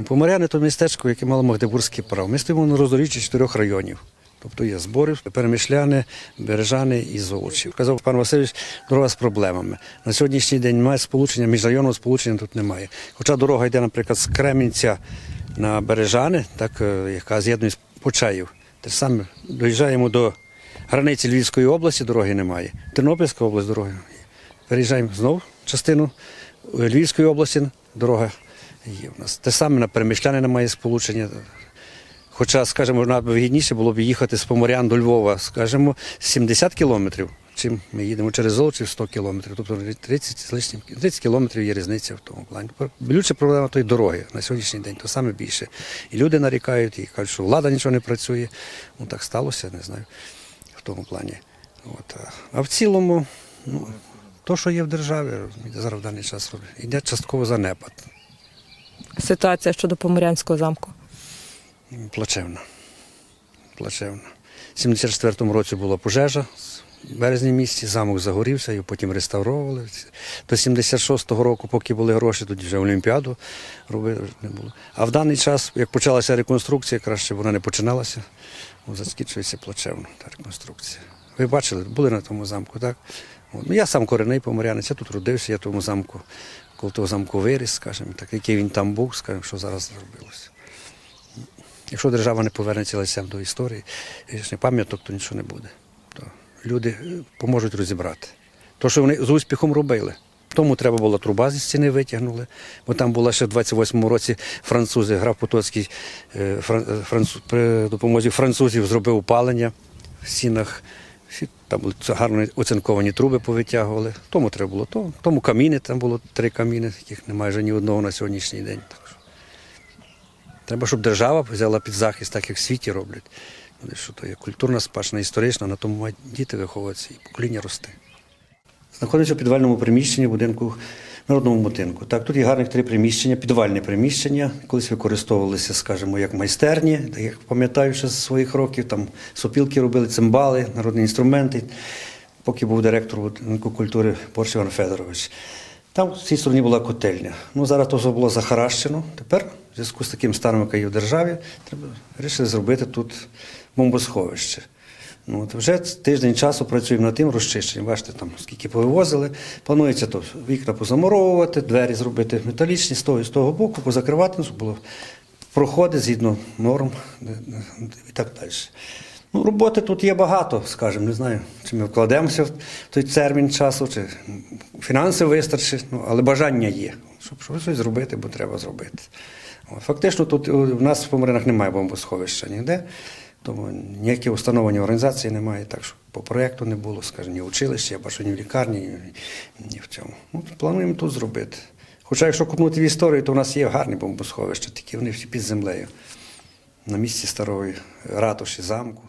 Ну, Поморяни то містечко, яке мало Магдебурзький прав. Ми стоїмо на роздоріжжі чотирьох районів. Тобто є зборів, перемишляни, бережани і золочів. Казав пан Васильович, дорога з проблемами. На сьогоднішній день немає сполучення, міжрайонного сполучення тут немає. Хоча дорога йде, наприклад, з Кремінця на Бережани, так, е, яка з'єднує з Почаїв. Те ж саме доїжджаємо до границі Львівської області, дороги немає. Тернопільська область дороги. Переїжджаємо знову частину е, Львівської області, дорога є у нас. Те саме на Перемишляни немає сполучення. Хоча, скажімо, вигідніше було б їхати з Поморян до Львова, скажімо, 70 кілометрів, чим ми їдемо через Золочів 100 кілометрів. Тобто 30 з лишнім 30 кілометрів є різниця в тому плані. Більше проблема тої дороги на сьогоднішній день, то саме більше. І люди нарікають, і кажуть, що влада нічого не працює. Ну так сталося, не знаю, в тому плані. От. а- в цілому, ну, то, що є в державі, зараз в даний час йде частково занепад. Ситуація щодо Поморянського замку. Плачевно. Плачевно. У 74-му році була пожежа в березні місяці, замок загорівся, його потім реставровували. До 76-го року, поки були гроші, тоді вже Олімпіаду робили не було. А в даний час, як почалася реконструкція, краще вона не починалася, закінчується плачевно та реконструкція. Ви бачили, були на тому замку, так? Ну, я сам коренний поморянець, я тут родився, я тому замку, коли того замку виріс, скажімо, так, який він там був, скажімо, що зараз зробилося. Якщо держава не повернеться лицем до історії, ж не пам'яток, то нічого не буде. То люди е, поможуть розібрати. То, що вони з успіхом робили. Тому треба було труба зі стіни витягнули, бо там була ще в 28-му році французи, граф Потоцький е, е, француз, при допомозі французів зробив опалення в стінах. Там були гарно оцинковані труби повитягували. Тому треба було. то- Тому каміни, там було три каміни, яких немає вже ні одного на сьогоднішній день. Так що. Треба, щоб держава взяла під захист, так як в світі роблять. Що то є культурна спадщина, історична, на тому мають діти виховуватися і покоління рости. Знаходиться у підвальному приміщенні будинку народному будинку. Так, тут є гарних три приміщення, підвальні приміщення. Колись використовувалися, скажімо, як майстерні, так як пам'ятаю ще з своїх років, там сопілки робили, цимбали, народні інструменти. Поки був директор будинку культури Борщ Іван Федорович. Там в цій стороні була котельня. Ну, зараз то все було захаращено. Тепер, в зв'язку з таким станом, який є в державі, треба вирішили зробити тут бомбосховище. Ну, от вже тиждень часу працюємо над тим розчищенням. Бачите, там скільки повивозили. Планується то вікна позамуровувати, двері зробити металічні з того і з того боку, позакривати, ну, щоб було проходи згідно норм і так далі. Ну, роботи тут є багато, скажімо, не знаю, чи ми вкладемося в той термін часу, чи фінансів вистачить, ну, але бажання є, щоб, щось зробити, бо треба зробити. Фактично, тут у нас в Поморинах немає бомбосховища ніде, тому ніякі установлені організації немає, так що по проєкту не було, скажімо, ні в училищі, я бачу, ні в лікарні, ні, ні в цьому. Ну, плануємо тут зробити. Хоча, якщо купнути в історію, то в нас є гарні бомбосховища, такі вони всі під землею, на місці старої ратуші замку.